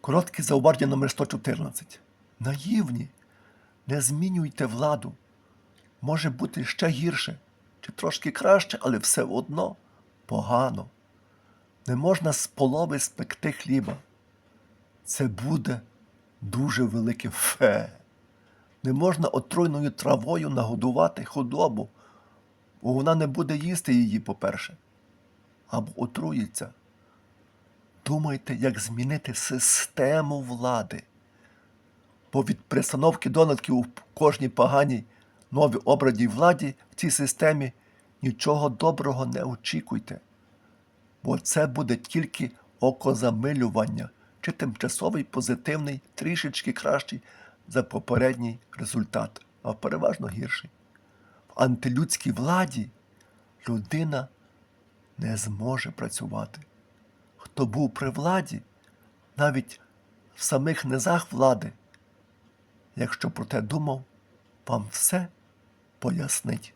Коротке зауваження номер 114. Наївні. Не змінюйте владу. Може бути ще гірше, чи трошки краще, але все одно погано. Не можна з полови спекти хліба. Це буде дуже велике фе. Не можна отруйною травою нагодувати худобу, бо вона не буде їсти її, по-перше, або отруїться. Думайте, як змінити систему влади. Бо від перестановки донатків у кожній поганій новій обраній владі в цій системі нічого доброго не очікуйте. Бо це буде тільки окозамилювання чи тимчасовий позитивний, трішечки кращий за попередній результат, а переважно гірший. В антилюдській владі людина не зможе працювати. Хто був при владі, навіть в самих низах влади, якщо про те думав, вам все пояснить.